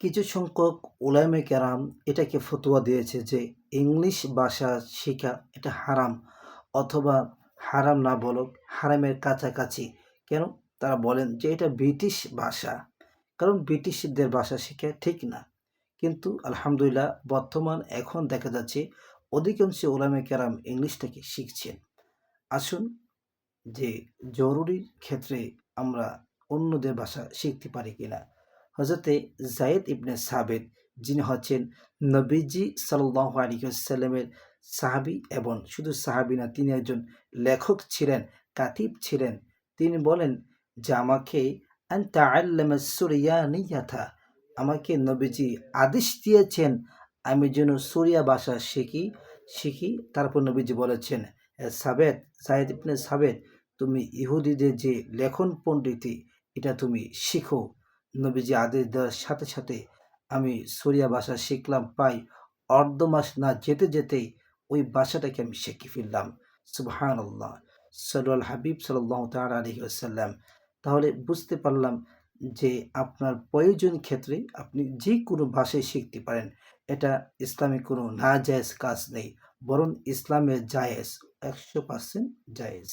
কিছু সংখ্যক উলামে কেরাম এটাকে ফতোয়া দিয়েছে যে ইংলিশ ভাষা শেখা এটা হারাম অথবা হারাম না বলুক, হারামের কাছাকাছি। কেন? তারা বলেন যে এটা ব্রিটিশ ভাষা। কারণ ব্রিটিশদের ভাষা শেখা ঠিক না। কিন্তু আলহামদুলিল্লাহ বর্তমান এখন দেখা যাচ্ছে অধিকাংশ ওলামে কেরাম ইংলিশটাকে শিখছেন। আসুন যে জরুরি ক্ষেত্রে আমরা অন্যদের ভাষা শিখতে পারি কিনা। হজরতে জায়েদ ইবনে সাবেদ যিনি হচ্ছেন নবীজি সাল্লাহ আলিহাল্লামের সাহাবি এবং শুধু সাহাবি না, তিনি একজন লেখক ছিলেন, কাতিব ছিলেন। তিনি বলেন যে, আমাকে আন্তা আমাকে নবীজি আদেশ দিয়েছেন, আমি যেন সুরিয়া ভাষা শিখি শিখি। তারপর নবীজি বলেছেন সাবেদ সাহেদ ইবনে সাবেদ তুমি ইহুদিদের যে লেখন পণ্ডিতি এটা তুমি শিখো। নবীজি আদেশ দেওয়ার সাথে সাথে আমি সুরিয়া ভাষা শিখলাম পাই অর্ধ মাস না যেতে যেতেই ওই ভাষাটাকে আমি শিখে ফিরলাম সুবহান আল্লাহ সাল্লাল হাবিব সাল্লাহ তাল আলহি আসাল্লাম তাহলে বুঝতে পারলাম যে আপনার প্রয়োজন ক্ষেত্রে আপনি যে কোনো ভাষায় শিখতে পারেন। এটা ইসলামে কোনো না জায়েজ কাজ নেই, বরং ইসলামের জায়েজ, একশো পার্সেন্ট জায়েজ।